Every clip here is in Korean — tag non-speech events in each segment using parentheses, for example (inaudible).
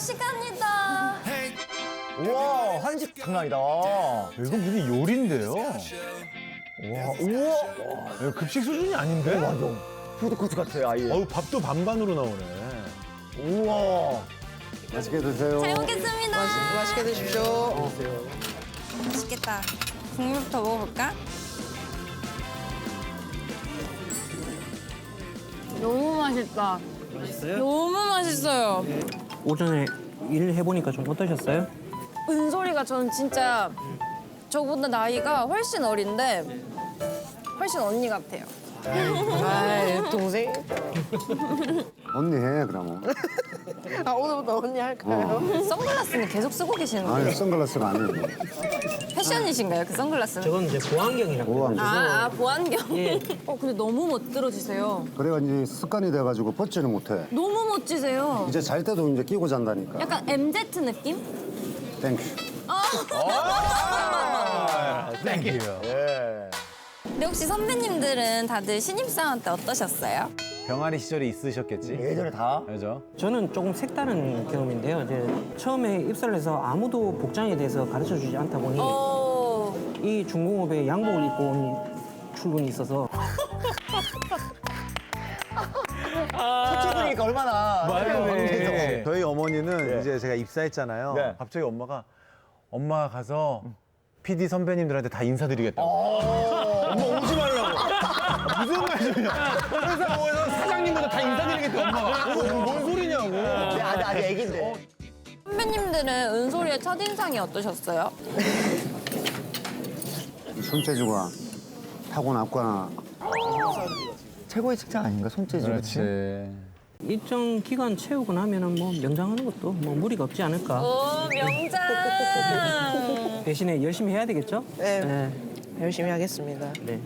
시간이다. 우와 한식 장난 아니다. 이거 무슨 요리인데요? 우와 우와. 이거 급식 수준이 아닌데? 맞아. 푸드코트 같아 아예. 어우 밥도 반반으로 나오네. 우와. 맛있게 드세요. 잘 먹겠습니다. 맛있게 드십시오. 맛있겠다. 국물부터 먹어볼까? 너무 맛있다. 맛있어요? 너무 맛있어요. 오전에 일을 해보니까 좀 어떠셨어요? 은솔이가 저는 진짜 저보다 나이가 훨씬 어린데 훨씬 언니 같아요. 아, 동생. (laughs) 언니 해 그러면. (laughs) 아, 오늘부터 언니 할까요? 선글라스는 계속 쓰고 계시는데 아니 선글라스가 아니고. 패션이신가요? 그 선글라스는? 저건 이제 보안경이라고. 보안. 아, 아 보안경. 예. 어 근데 너무 멋들어지세요. 그래가 이제 습관이 돼가지고 벗지는 못해. 너무 멋지세요. 이제 잘 때도 이제 끼고 잔다니까. 약간 MZ 느낌? 땡큐. 땡큐. 예. 근데 혹시 선배님들은 다들 신입사원 때 어떠셨어요? 병아리 시절에 있으셨겠지? 예전에 다. 그죠? 저는 조금 색다른 경험인데요. 이제 처음에 입사를 해서 아무도 복장에 대해서 가르쳐 주지 않다 보니 어. 이 중공업에 양복을 입고 온 출근이 있어서 첫째 분이니까 얼마나. 맞네. 저희 어머니는 네. 이제 제가 입사했잖아요. 네. 갑자기 엄마가 엄마 가서 PD 선배님들한테 다 인사드리겠다고. 엄마 오지 말라고. 무슨 말씀이야? 회사 오에서 사장님보다 다 인사드리겠다고 엄마가. 어, 뭔 소리냐고. 근데 아직 아직 애긴데. 선배님들은 은솔이의 첫인상이 어떠셨어요? 손재주가 타고났거나 최고의 직장 아닌가 손재주. 그렇지. 일정 기간 채우고 나면은 뭐 명장하는 것도 뭐 무리가 없지 않을까. 오 명장. 대신에 열심히 해야 되겠죠? 네. 네. 열심히 하겠습니다. 네.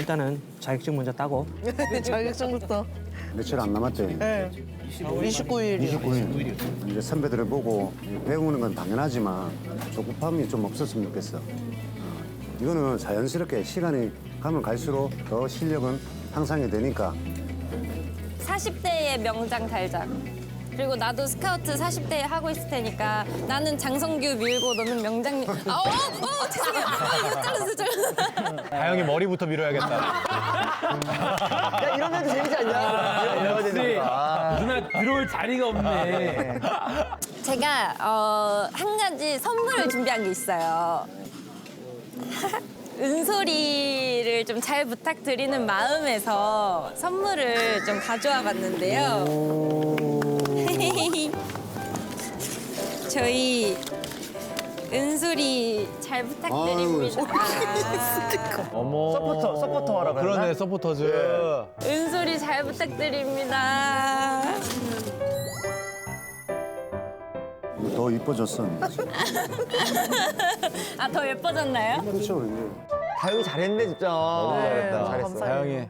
일단은 자격증 먼저 따고 (laughs) 자격증부터. 며칠 안 남았지. 네. 29일이요. 29일. 이제 선배들을 보고 배우는 건 당연하지만 조급함이 좀 없었으면 좋겠어. 어, 이거는 자연스럽게 시간이 가면 갈수록 더 실력은 향상이 되니까 40대의 명장 달작. 그리고 나도 스카우트 40대에 하고 있을 테니까 나는 장성규 밀고 너는 명장님. 아, 어, 어, 죄송해요. 아, 이거 잘랐어, 잘랐어. 다영이 머리부터 밀어야겠다. 야 이런 애도 재밌지 않냐? 이런 거 재밌다. 누나 들어올 자리가 없네. 제가 어, 한 가지 선물을 준비한 게 있어요. (laughs) 은솔이를 좀 잘 부탁드리는 마음에서 선물을 좀 가져와 봤는데요. 저희 은솔이 잘 부탁드립니다. 어머. 서포터, 서포터 하라 그러나? 그러네, 서포터즈. 은솔이 잘 부탁드립니다. 더 이뻐졌어. (laughs) 아, 더 예뻐졌나요? 그렇죠. 다영이 잘했네 진짜. 너무 잘했다. 잘했어. 다영이